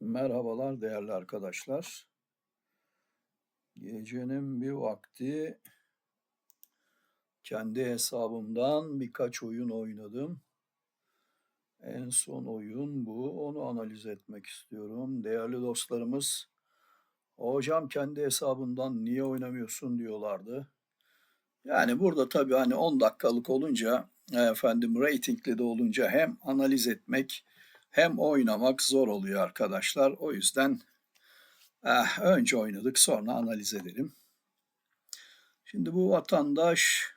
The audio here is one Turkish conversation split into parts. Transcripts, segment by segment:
Merhabalar değerli arkadaşlar. Gecenin bir vakti kendi hesabımdan birkaç oyun oynadım. En son oyun bu. Onu analiz etmek istiyorum. Değerli dostlarımız, hocam kendi hesabından niye oynamıyorsun diyorlardı. Yani burada tabii hani 10 dakikalık olunca efendim reytingli de olunca hem analiz etmek hem oynamak zor oluyor arkadaşlar. O yüzden eh, önce oynadık sonra analiz edelim. Şimdi bu vatandaş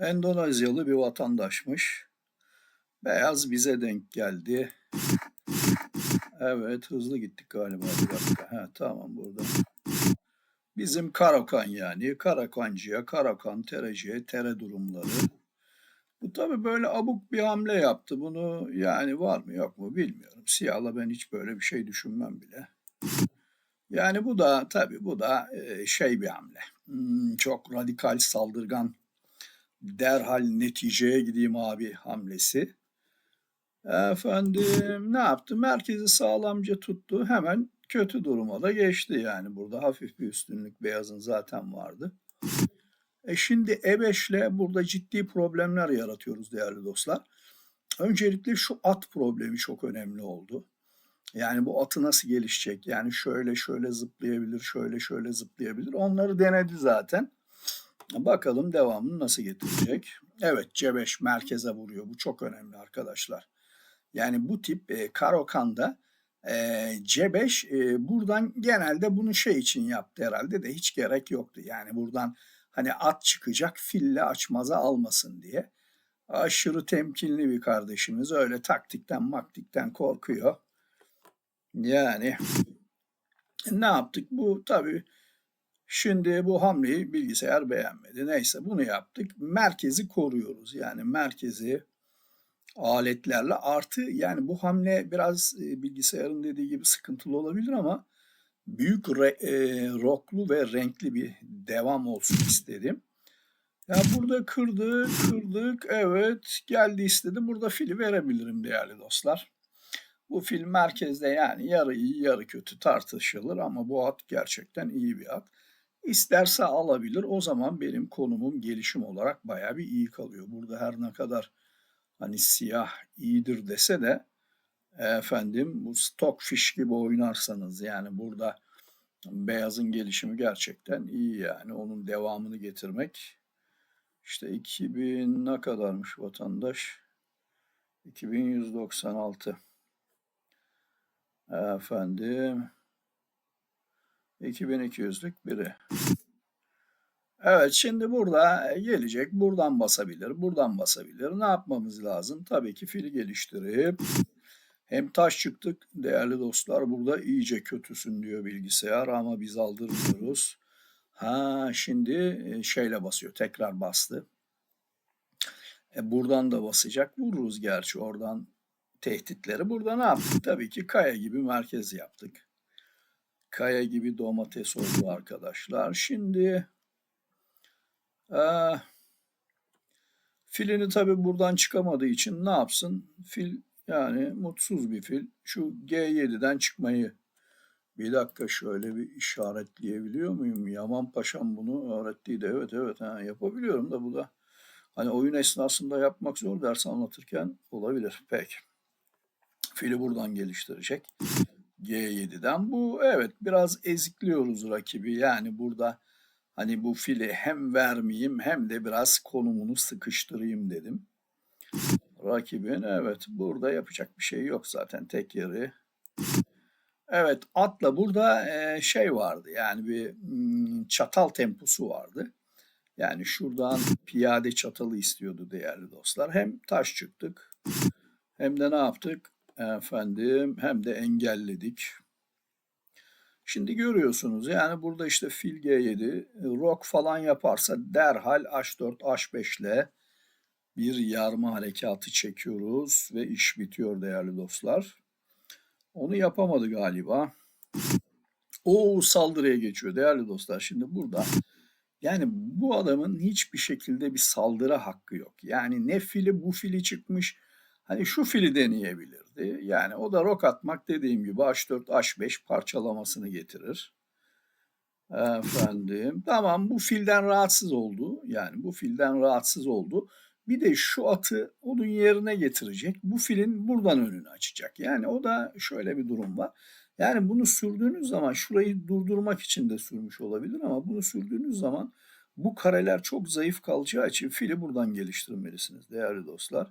Endonezyalı bir vatandaşmış. Beyaz bize denk geldi. Evet hızlı gittik galiba bir dakika. Ha, tamam burada. Bizim Karakan yani. Karakancıya, Karakan, tereciye, tere durumları. Bu tabii böyle abuk bir hamle yaptı. Bunu yani var mı yok mu bilmiyorum. Siyahla ben hiç böyle bir şey düşünmem bile. Yani bu da tabii bu da e, şey bir hamle. Hmm, çok radikal saldırgan derhal neticeye gideyim abi hamlesi. Efendim ne yaptı? Merkezi sağlamca tuttu. Hemen kötü duruma da geçti yani. Burada hafif bir üstünlük beyazın zaten vardı. E şimdi E5'le burada ciddi problemler yaratıyoruz değerli dostlar. Öncelikle şu at problemi çok önemli oldu. Yani bu atı nasıl gelişecek? Yani şöyle şöyle zıplayabilir, şöyle şöyle zıplayabilir. Onları denedi zaten. Bakalım devamını nasıl getirecek. Evet C5 merkeze vuruyor. Bu çok önemli arkadaşlar. Yani bu tip e, Karokan'da e, C5 e, buradan genelde bunu şey için yaptı herhalde de hiç gerek yoktu. Yani buradan hani at çıkacak fille açmaza almasın diye. Aşırı temkinli bir kardeşimiz öyle taktikten maktikten korkuyor. Yani ne yaptık? Bu tabii şimdi bu hamleyi bilgisayar beğenmedi. Neyse bunu yaptık. Merkezi koruyoruz. Yani merkezi aletlerle artı yani bu hamle biraz e, bilgisayarın dediği gibi sıkıntılı olabilir ama büyük re, e, roklu ve renkli bir devam olsun istedim. Ya burada kırdık, kırdık. Evet, geldi istedi. Burada fili verebilirim değerli dostlar. Bu fil merkezde yani yarı iyi, yarı kötü tartışılır ama bu at gerçekten iyi bir at. İsterse alabilir. O zaman benim konumum gelişim olarak bayağı bir iyi kalıyor. Burada her ne kadar hani siyah iyidir dese de efendim bu stockfish gibi oynarsanız yani burada beyazın gelişimi gerçekten iyi yani. Onun devamını getirmek işte 2000 ne kadarmış vatandaş? 2196 efendim 2200'lük biri. Evet şimdi burada gelecek buradan basabilir buradan basabilir. Ne yapmamız lazım? Tabii ki fili geliştirip hem taş çıktık değerli dostlar burada iyice kötüsün diyor bilgisayar ama biz aldırmıyoruz. Ha şimdi e, şeyle basıyor tekrar bastı. E, buradan da basacak vururuz gerçi oradan tehditleri. Burada ne yaptık? Tabii ki kaya gibi merkez yaptık. Kaya gibi domates oldu arkadaşlar. Şimdi e, filini tabii buradan çıkamadığı için ne yapsın? Fil yani mutsuz bir fil. Şu G7'den çıkmayı bir dakika şöyle bir işaretleyebiliyor muyum? Yaman Paşam bunu öğrettiydi. Evet evet ha, yapabiliyorum da bu da hani oyun esnasında yapmak zor ders anlatırken olabilir. Peki. Fili buradan geliştirecek. G7'den bu evet biraz ezikliyoruz rakibi. Yani burada hani bu fili hem vermeyeyim hem de biraz konumunu sıkıştırayım dedim rakibin. Evet burada yapacak bir şey yok zaten tek yeri. Evet atla burada şey vardı yani bir hmm, çatal temposu vardı. Yani şuradan piyade çatalı istiyordu değerli dostlar. Hem taş çıktık hem de ne yaptık efendim hem de engelledik. Şimdi görüyorsunuz yani burada işte fil G7 rock falan yaparsa derhal H4 H5 ile bir yarma harekatı çekiyoruz ve iş bitiyor değerli dostlar. Onu yapamadı galiba. O saldırıya geçiyor değerli dostlar. Şimdi burada yani bu adamın hiçbir şekilde bir saldırı hakkı yok. Yani ne fili bu fili çıkmış. Hani şu fili deneyebilirdi. Yani o da rok atmak dediğim gibi H4, H5 parçalamasını getirir. Efendim tamam bu filden rahatsız oldu. Yani bu filden rahatsız oldu. Bir de şu atı onun yerine getirecek. Bu filin buradan önünü açacak. Yani o da şöyle bir durum var. Yani bunu sürdüğünüz zaman şurayı durdurmak için de sürmüş olabilir ama bunu sürdüğünüz zaman bu kareler çok zayıf kalacağı için fili buradan geliştirmelisiniz değerli dostlar.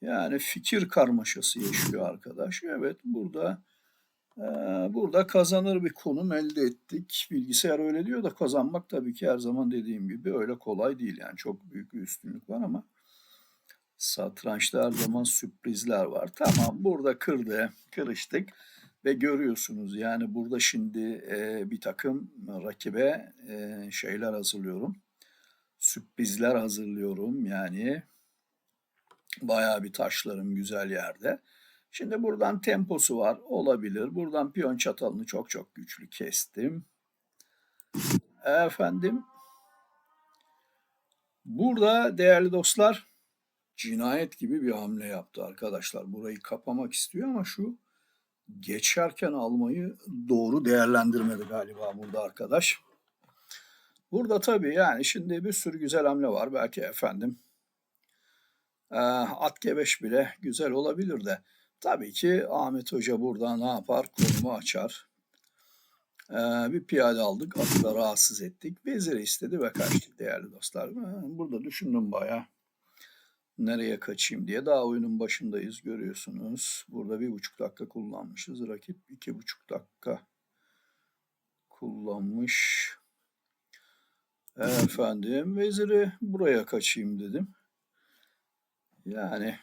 Yani fikir karmaşası yaşıyor arkadaş. Evet burada burada kazanır bir konum elde ettik. Bilgisayar öyle diyor da kazanmak tabii ki her zaman dediğim gibi öyle kolay değil. Yani çok büyük bir üstünlük var ama satrançta her zaman sürprizler var. Tamam burada kırdı, kırıştık ve görüyorsunuz yani burada şimdi e, bir takım rakibe e, şeyler hazırlıyorum. Sürprizler hazırlıyorum yani bayağı bir taşlarım güzel yerde. Şimdi buradan temposu var olabilir. Buradan piyon çatalını çok çok güçlü kestim. Efendim burada değerli dostlar cinayet gibi bir hamle yaptı arkadaşlar. Burayı kapamak istiyor ama şu geçerken almayı doğru değerlendirmedi galiba burada arkadaş. Burada tabii yani şimdi bir sürü güzel hamle var. Belki efendim e, at gebeş bile güzel olabilir de. Tabii ki Ahmet Hoca burada ne yapar? Konumu açar. E, bir piyade aldık. Atı rahatsız ettik. Veziri istedi ve kaçtık değerli dostlar. Burada düşündüm bayağı nereye kaçayım diye. Daha oyunun başındayız görüyorsunuz. Burada bir buçuk dakika kullanmışız. Rakip iki buçuk dakika kullanmış. Efendim veziri buraya kaçayım dedim. Yani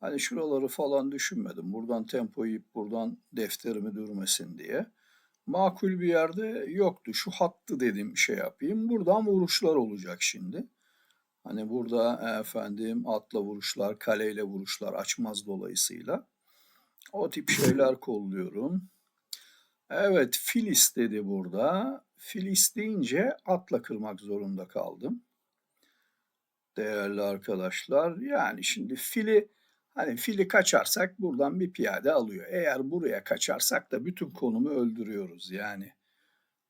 hani şuraları falan düşünmedim. Buradan tempo yiyip buradan defterimi durmasın diye. Makul bir yerde yoktu. Şu hattı dedim şey yapayım. Buradan vuruşlar olacak şimdi. Hani burada efendim atla vuruşlar, kaleyle vuruşlar açmaz dolayısıyla. O tip şeyler kolluyorum. Evet fil istedi burada. Fil isteyince atla kırmak zorunda kaldım. Değerli arkadaşlar yani şimdi fili hani fili kaçarsak buradan bir piyade alıyor. Eğer buraya kaçarsak da bütün konumu öldürüyoruz yani.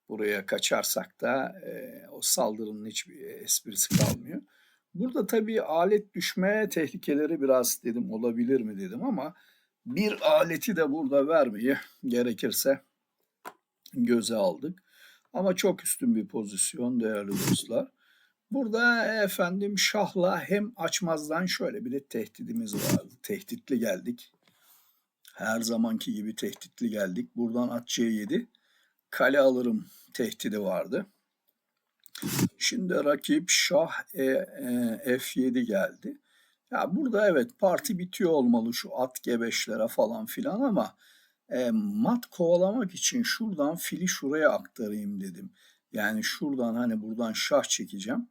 Buraya kaçarsak da e, o saldırının hiçbir esprisi kalmıyor. Burada tabii alet düşme tehlikeleri biraz dedim olabilir mi dedim ama bir aleti de burada vermeyi gerekirse göze aldık. Ama çok üstün bir pozisyon değerli dostlar. Burada efendim şahla hem açmazdan şöyle bir de tehdidimiz vardı. Tehditli geldik. Her zamanki gibi tehditli geldik. Buradan at C7 kale alırım tehdidi vardı. Şimdi rakip şah e, e, F7 geldi. Ya burada evet parti bitiyor olmalı şu at G5'lere falan filan ama e, mat kovalamak için şuradan fili şuraya aktarayım dedim. Yani şuradan hani buradan şah çekeceğim.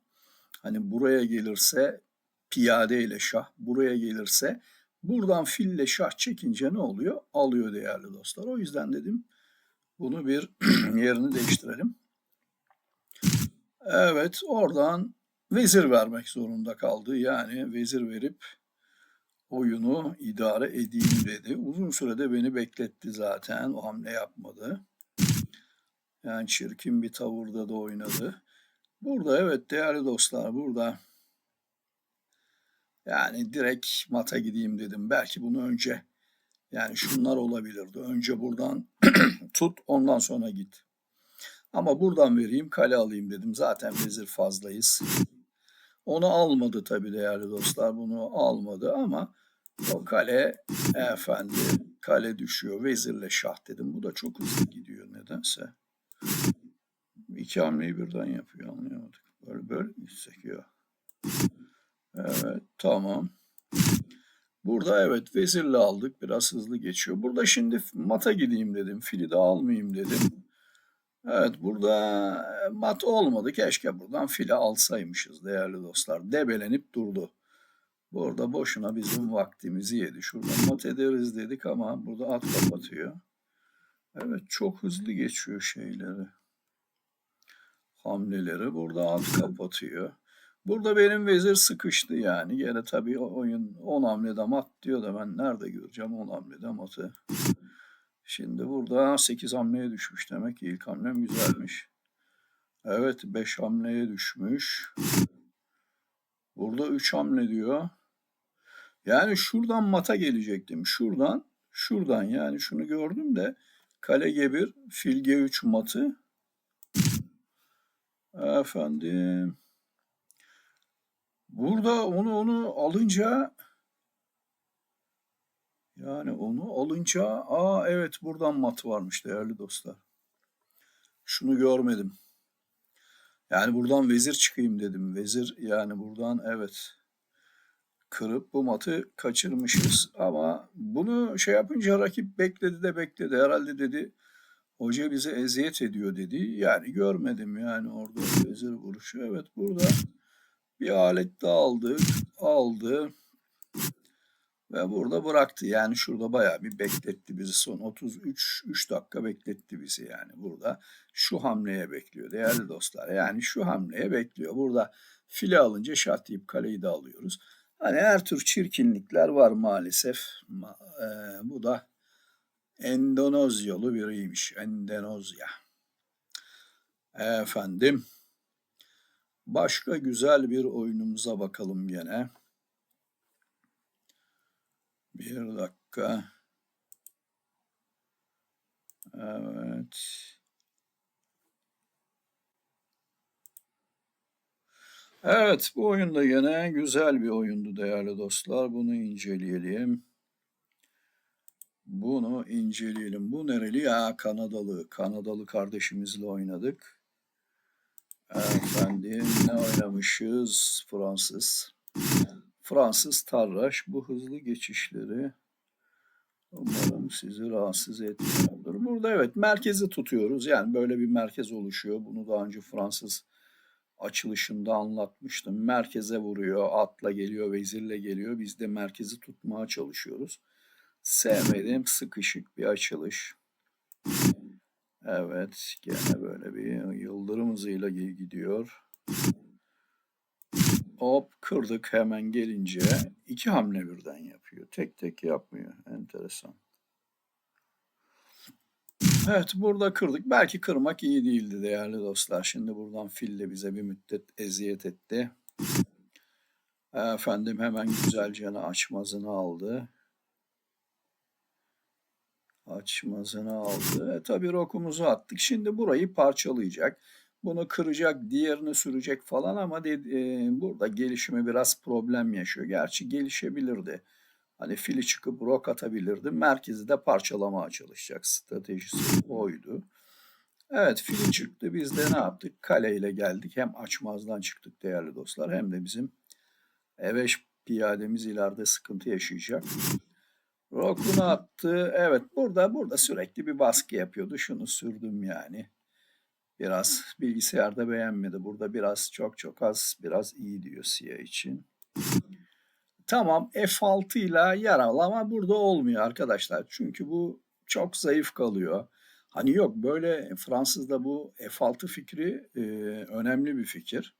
Hani buraya gelirse piyade ile şah, buraya gelirse buradan fille şah çekince ne oluyor? Alıyor değerli dostlar. O yüzden dedim bunu bir yerini değiştirelim. Evet oradan vezir vermek zorunda kaldı. Yani vezir verip oyunu idare edeyim dedi. Uzun sürede beni bekletti zaten. O hamle yapmadı. Yani çirkin bir tavırda da oynadı. Burada evet değerli dostlar burada yani direkt mata gideyim dedim. Belki bunu önce yani şunlar olabilirdi. Önce buradan tut ondan sonra git. Ama buradan vereyim kale alayım dedim. Zaten vezir fazlayız. Onu almadı tabii değerli dostlar. Bunu almadı ama o kale efendim kale düşüyor. Vezirle şah dedim. Bu da çok hızlı gidiyor nedense. İki hamleyi birden yapıyor anlayamadık. Böyle böyle mi ya? Evet tamam. Burada evet vezirle aldık. Biraz hızlı geçiyor. Burada şimdi mata gideyim dedim. Fili de almayayım dedim. Evet burada mat olmadı. Keşke buradan file alsaymışız değerli dostlar. Debelenip durdu. Burada boşuna bizim vaktimizi yedi. Şuradan mat ederiz dedik ama burada at kapatıyor. Evet çok hızlı geçiyor şeyleri. Hamleleri burada at kapatıyor. Burada benim vezir sıkıştı yani. Gene tabii oyun 10 hamlede mat diyor da ben nerede göreceğim 10 hamlede matı. Şimdi burada 8 hamleye düşmüş demek ki ilk hamlem güzelmiş. Evet 5 hamleye düşmüş. Burada 3 hamle diyor. Yani şuradan mata gelecektim. Şuradan, şuradan yani şunu gördüm de kale G1, fil G3 matı. Efendim. Burada onu onu alınca yani onu alınca aa evet buradan mat varmış değerli dostlar. Şunu görmedim. Yani buradan vezir çıkayım dedim. Vezir yani buradan evet kırıp bu matı kaçırmışız. Ama bunu şey yapınca rakip bekledi de bekledi. Herhalde dedi hoca bize eziyet ediyor dedi. Yani görmedim yani orada vezir vuruşu. Evet burada bir alet daha aldı. Aldı. Ve burada bıraktı. Yani şurada bayağı bir bekletti bizi. Son 33 3 dakika bekletti bizi yani burada. Şu hamleye bekliyor değerli dostlar. Yani şu hamleye bekliyor. Burada file alınca şah deyip kaleyi de alıyoruz. Hani her tür çirkinlikler var maalesef. Ma- e, bu da Endonezyolu biriymiş. Endonezya. Efendim. Başka güzel bir oyunumuza bakalım gene. Bir dakika. Evet. Evet, bu oyun da gene güzel bir oyundu değerli dostlar. Bunu inceleyelim. Bunu inceleyelim. Bu nereli? Ya Kanadalı. Kanadalı kardeşimizle oynadık. Efendim ne oynamışız? Fransız. Fransız Tarraş. Bu hızlı geçişleri umarım sizi rahatsız etmiyordur. Burada evet merkezi tutuyoruz. Yani böyle bir merkez oluşuyor. Bunu daha önce Fransız açılışında anlatmıştım. Merkeze vuruyor, atla geliyor, vezirle geliyor. Biz de merkezi tutmaya çalışıyoruz. Sevmediğim sıkışık bir açılış. Evet, gene böyle bir yıldırım hızıyla gidiyor. Hop kırdık hemen gelince iki hamle birden yapıyor. Tek tek yapmıyor. Enteresan. Evet burada kırdık. Belki kırmak iyi değildi değerli dostlar. Şimdi buradan fil de bize bir müddet eziyet etti. Efendim hemen güzelce açmazını aldı. Açmazını aldı. E, tabii rokumuzu attık. Şimdi burayı parçalayacak. Bunu kıracak, diğerini sürecek falan ama de, e, burada gelişime biraz problem yaşıyor. Gerçi gelişebilirdi. Hani fili çıkıp rok atabilirdi. Merkezi de parçalamaya çalışacak. Stratejisi oydu. Evet fili çıktı. Biz de ne yaptık? Kaleyle geldik. Hem açmazdan çıktık değerli dostlar. Hem de bizim E5 piyademiz ileride sıkıntı yaşayacak. Rokunu attı. Evet burada burada sürekli bir baskı yapıyordu. Şunu sürdüm yani. Biraz bilgisayarda beğenmedi. Burada biraz çok çok az biraz iyi diyor siyah için. Tamam F6 ile yaralama burada olmuyor arkadaşlar. Çünkü bu çok zayıf kalıyor. Hani yok böyle Fransız'da bu F6 fikri e, önemli bir fikir.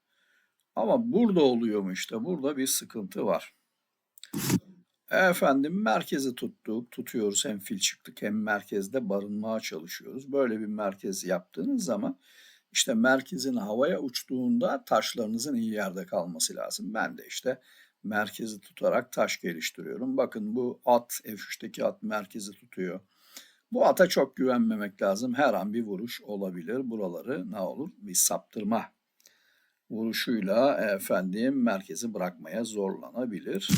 Ama burada oluyor mu işte burada bir sıkıntı var. Efendim merkezi tuttuk, tutuyoruz hem fil çıktık hem merkezde barınmaya çalışıyoruz. Böyle bir merkez yaptığınız zaman işte merkezin havaya uçtuğunda taşlarınızın iyi yerde kalması lazım. Ben de işte merkezi tutarak taş geliştiriyorum. Bakın bu at F3'teki at merkezi tutuyor. Bu ata çok güvenmemek lazım. Her an bir vuruş olabilir. Buraları ne olur? Bir saptırma vuruşuyla efendim merkezi bırakmaya zorlanabilir.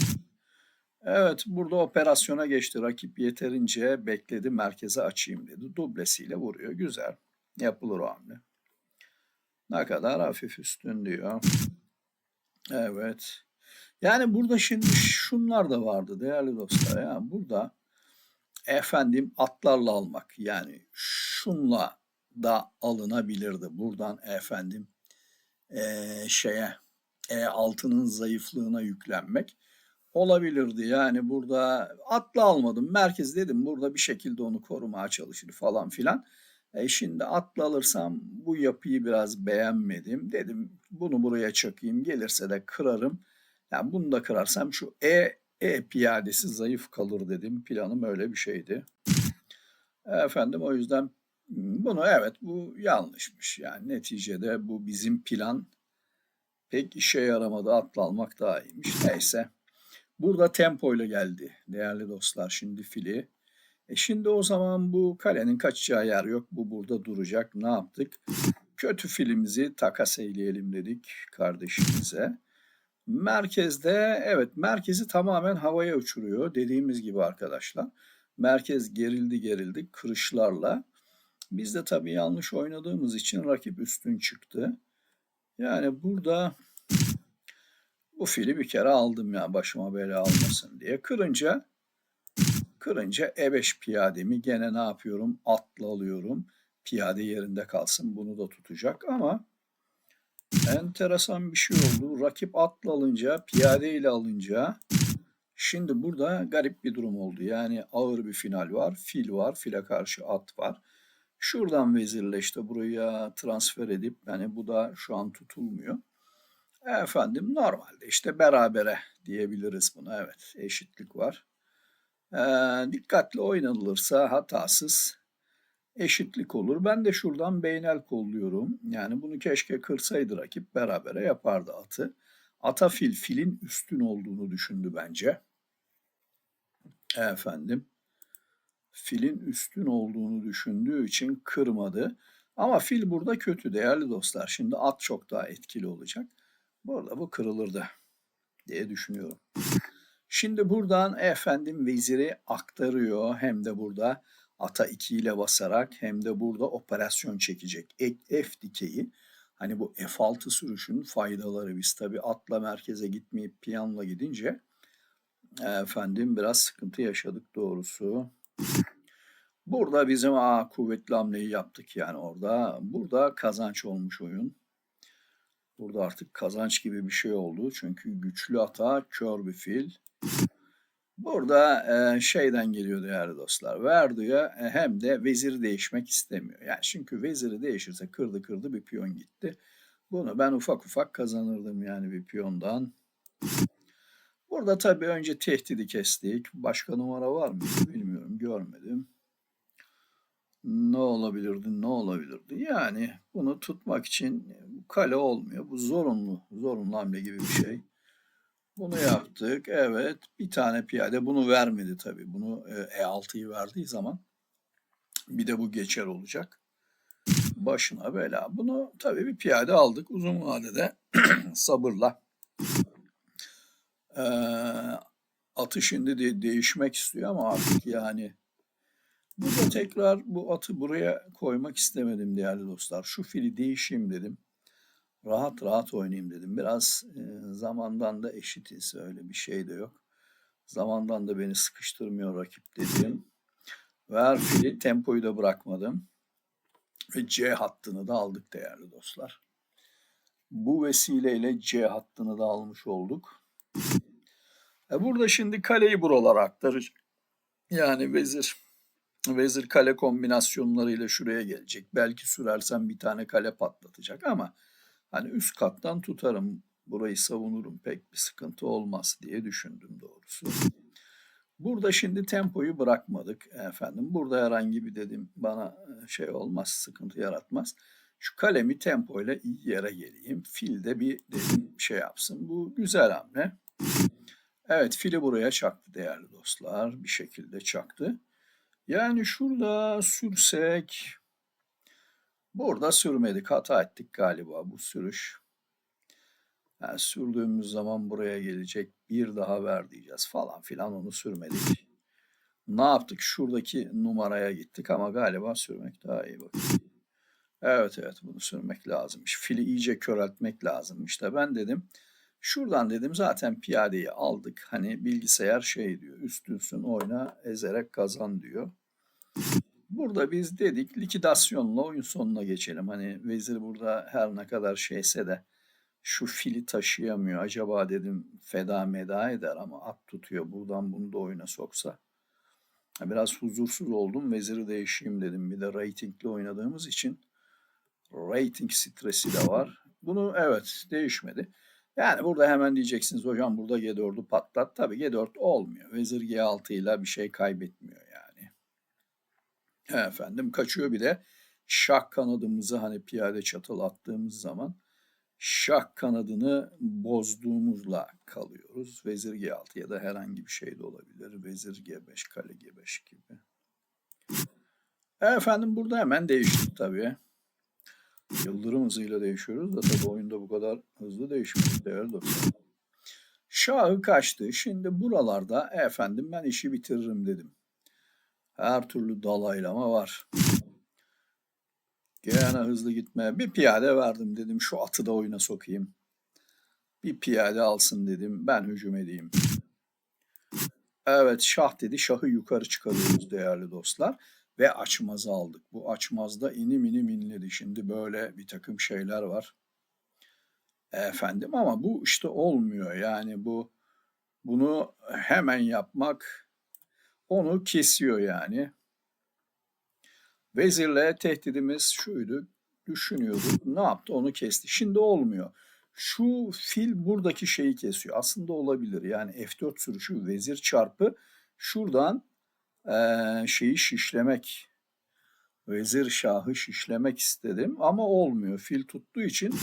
Evet burada operasyona geçti. Rakip yeterince bekledi merkeze açayım dedi. Dublesiyle vuruyor. Güzel. Yapılır o hamle. Ne kadar hafif üstün diyor. Evet. Yani burada şimdi şunlar da vardı değerli dostlar. Yani burada efendim atlarla almak yani şunla da alınabilirdi. Buradan efendim ee, şeye e, altının zayıflığına yüklenmek olabilirdi. Yani burada atla almadım. Merkez dedim burada bir şekilde onu korumaya çalışır falan filan. E şimdi atla alırsam bu yapıyı biraz beğenmedim. Dedim bunu buraya çakayım. Gelirse de kırarım. Yani bunu da kırarsam şu E, E piyadesi zayıf kalır dedim. Planım öyle bir şeydi. Efendim o yüzden hmm, bunu evet bu yanlışmış. Yani neticede bu bizim plan pek işe yaramadı. Atla almak daha iyiymiş. Neyse. Burada tempo ile geldi değerli dostlar şimdi fili. E şimdi o zaman bu kalenin kaçacağı yer yok. Bu burada duracak. Ne yaptık? Kötü filimizi takas eyleyelim dedik kardeşimize. Merkezde evet merkezi tamamen havaya uçuruyor. Dediğimiz gibi arkadaşlar. Merkez gerildi gerildi kırışlarla. Biz de tabii yanlış oynadığımız için rakip üstün çıktı. Yani burada bu fili bir kere aldım ya başıma bela almasın diye. Kırınca kırınca E5 piyademi gene ne yapıyorum? Atla alıyorum. Piyade yerinde kalsın. Bunu da tutacak ama enteresan bir şey oldu. Rakip atla alınca, piyade ile alınca şimdi burada garip bir durum oldu. Yani ağır bir final var. Fil var. File karşı at var. Şuradan vezirle işte buraya transfer edip yani bu da şu an tutulmuyor. Efendim normalde işte berabere diyebiliriz buna. Evet eşitlik var. Ee, dikkatli oynanılırsa hatasız eşitlik olur. Ben de şuradan beynel kolluyorum. Yani bunu keşke kırsaydı rakip berabere yapardı atı. Ata fil filin üstün olduğunu düşündü bence. Efendim filin üstün olduğunu düşündüğü için kırmadı. Ama fil burada kötü değerli dostlar. Şimdi at çok daha etkili olacak. Burada bu kırılırdı diye düşünüyorum. Şimdi buradan efendim veziri aktarıyor hem de burada ata 2 ile basarak hem de burada operasyon çekecek. F dikeyi hani bu F6 sürüşün faydaları biz tabi atla merkeze gitmeyip piyanla gidince efendim biraz sıkıntı yaşadık doğrusu. Burada bizim a kuvvetli hamleyi yaptık yani orada. Burada kazanç olmuş oyun. Burada artık kazanç gibi bir şey oldu. Çünkü güçlü ata kör bir fil. Burada e, şeyden geliyor değerli dostlar. Verdu'ya e, hem de vezir değişmek istemiyor. Yani çünkü veziri değişirse kırdı kırdı bir piyon gitti. Bunu ben ufak ufak kazanırdım yani bir piyondan. Burada tabii önce tehdidi kestik. Başka numara var mı bilmiyorum görmedim. Ne olabilirdi ne olabilirdi? Yani bunu tutmak için kale olmuyor. Bu zorunlu, zorunlu hamle gibi bir şey. Bunu yaptık. Evet. Bir tane piyade bunu vermedi tabii. Bunu E6'yı verdiği zaman bir de bu geçer olacak. Başına bela. Bunu tabii bir piyade aldık. Uzun vadede sabırla. Ee, atı şimdi de değişmek istiyor ama artık yani burada tekrar bu atı buraya koymak istemedim değerli dostlar. Şu fili değişeyim dedim rahat rahat oynayayım dedim. Biraz e, zamandan da eşitiz öyle bir şey de yok. Zamandan da beni sıkıştırmıyor rakip dedim. Ve her fili tempoyu da bırakmadım. Ve C hattını da aldık değerli dostlar. Bu vesileyle C hattını da almış olduk. E burada şimdi kaleyi buralara aktaracak. Yani vezir vezir kale kombinasyonlarıyla şuraya gelecek. Belki sürersem bir tane kale patlatacak ama Hani üst kattan tutarım, burayı savunurum pek bir sıkıntı olmaz diye düşündüm doğrusu. Burada şimdi tempoyu bırakmadık efendim. Burada herhangi bir dedim bana e, şey olmaz, sıkıntı yaratmaz. Şu kalemi tempoyla iyi yere geleyim. Fil de bir dedim şey yapsın. Bu güzel hamle. Evet fili buraya çaktı değerli dostlar. Bir şekilde çaktı. Yani şurada sürsek Burada sürmedik. Hata ettik galiba bu sürüş. Yani sürdüğümüz zaman buraya gelecek. Bir daha ver diyeceğiz falan filan onu sürmedik. Ne yaptık? Şuradaki numaraya gittik ama galiba sürmek daha iyi bakın. Evet evet bunu sürmek lazımmış. Fili iyice köreltmek lazım. İşte ben dedim şuradan dedim zaten piyadeyi aldık. Hani bilgisayar şey diyor üstünsün oyna ezerek kazan diyor. Burada biz dedik likidasyonla oyun sonuna geçelim. Hani vezir burada her ne kadar şeyse de şu fili taşıyamıyor. Acaba dedim feda meda eder ama at tutuyor. Buradan bunu da oyuna soksa. Biraz huzursuz oldum. Veziri değişeyim dedim. Bir de ratingli oynadığımız için rating stresi de var. Bunu evet değişmedi. Yani burada hemen diyeceksiniz hocam burada G4'ü patlat. Tabii G4 olmuyor. Vezir G6 ile bir şey kaybetmiyor. Efendim kaçıyor bir de şah kanadımızı hani piyade çatal attığımız zaman şah kanadını bozduğumuzla kalıyoruz. Vezir G6 ya da herhangi bir şey de olabilir. Vezir G5, kale G5 gibi. Efendim burada hemen değiştik tabii. Yıldırım hızıyla değişiyoruz da tabii oyunda bu kadar hızlı değişmiyor değerli dostlar. Şahı kaçtı. Şimdi buralarda efendim ben işi bitiririm dedim. Her türlü dalaylama var. Gene hızlı gitmeye bir piyade verdim dedim. Şu atı da oyuna sokayım. Bir piyade alsın dedim. Ben hücum edeyim. Evet şah dedi. Şahı yukarı çıkarıyoruz değerli dostlar. Ve açmazı aldık. Bu açmazda inim inim inledi. Şimdi böyle bir takım şeyler var. Efendim ama bu işte olmuyor. Yani bu bunu hemen yapmak onu kesiyor yani. Vezirle tehdidimiz şuydu. Düşünüyorduk. Ne yaptı? Onu kesti. Şimdi olmuyor. Şu fil buradaki şeyi kesiyor. Aslında olabilir. Yani F4 sürüşü vezir çarpı şuradan şeyi şişlemek. Vezir şahı şişlemek istedim ama olmuyor. Fil tuttuğu için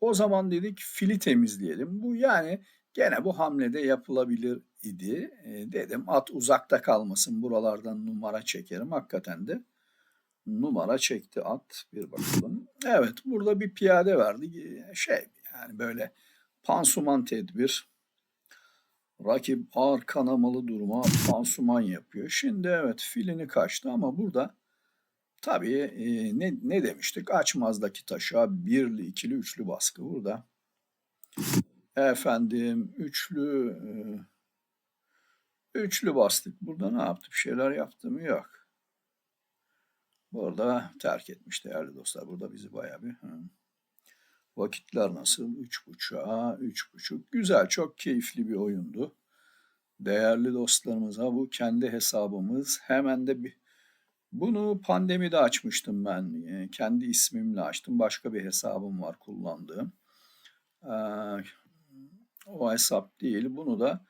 o zaman dedik fili temizleyelim. Bu yani gene bu hamlede yapılabilir idi. E, dedim at uzakta kalmasın buralardan numara çekerim. Hakikaten de numara çekti at. Bir bakalım. Evet burada bir piyade verdi. Şey yani böyle pansuman tedbir. Rakip ağır kanamalı duruma pansuman yapıyor. Şimdi evet filini kaçtı ama burada tabii e, ne, ne demiştik? Açmazdaki taşa birli, ikili, üçlü baskı burada. Efendim üçlü e, üçlü bastık. Burada ne yaptı? Bir şeyler yaptı mı? Yok. Burada terk etmiş değerli dostlar. Burada bizi bayağı bir... Hı. Vakitler nasıl? Üç buçuğa, üç buçuk. Güzel, çok keyifli bir oyundu. Değerli dostlarımıza bu kendi hesabımız. Hemen de bir... Bunu pandemide açmıştım ben. E, kendi ismimle açtım. Başka bir hesabım var kullandığım. Ee, o hesap değil. Bunu da e,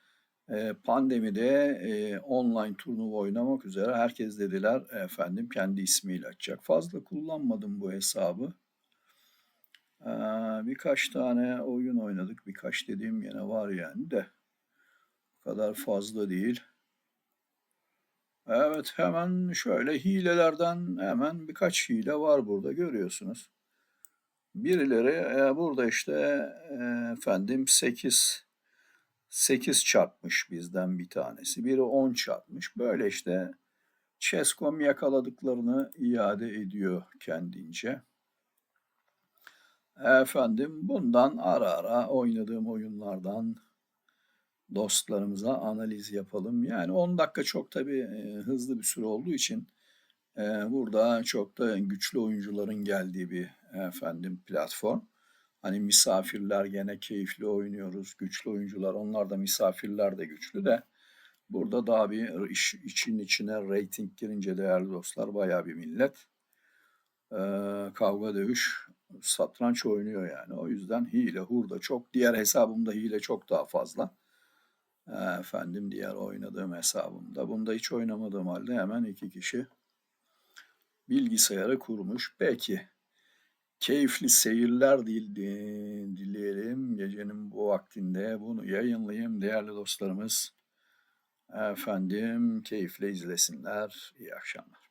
pandemide e, online turnuva oynamak üzere herkes dediler efendim kendi ismiyle açacak. Fazla kullanmadım bu hesabı. Ee, birkaç tane oyun oynadık. Birkaç dediğim yine var yani de. Bu kadar fazla değil. Evet hemen şöyle hilelerden hemen birkaç hile var burada görüyorsunuz. Birileri e, burada işte e, efendim 8 8 çarpmış bizden bir tanesi. Biri 10 çarpmış. Böyle işte Chess.com yakaladıklarını iade ediyor kendince. Efendim bundan ara ara oynadığım oyunlardan dostlarımıza analiz yapalım. Yani 10 dakika çok tabii e, hızlı bir süre olduğu için e, burada çok da güçlü oyuncuların geldiği bir efendim platform. Hani misafirler gene keyifli oynuyoruz. Güçlü oyuncular onlar da misafirler de güçlü de. Burada daha bir iş, için içine rating girince değerli dostlar bayağı bir millet. Ee, kavga dövüş satranç oynuyor yani. O yüzden hile hurda çok. Diğer hesabımda hile çok daha fazla. Ee, efendim diğer oynadığım hesabımda. Bunda hiç oynamadığım halde hemen iki kişi bilgisayarı kurmuş. Peki keyifli seyirler dil, dileyelim. Gecenin bu vaktinde bunu yayınlayayım değerli dostlarımız. Efendim keyifle izlesinler. İyi akşamlar.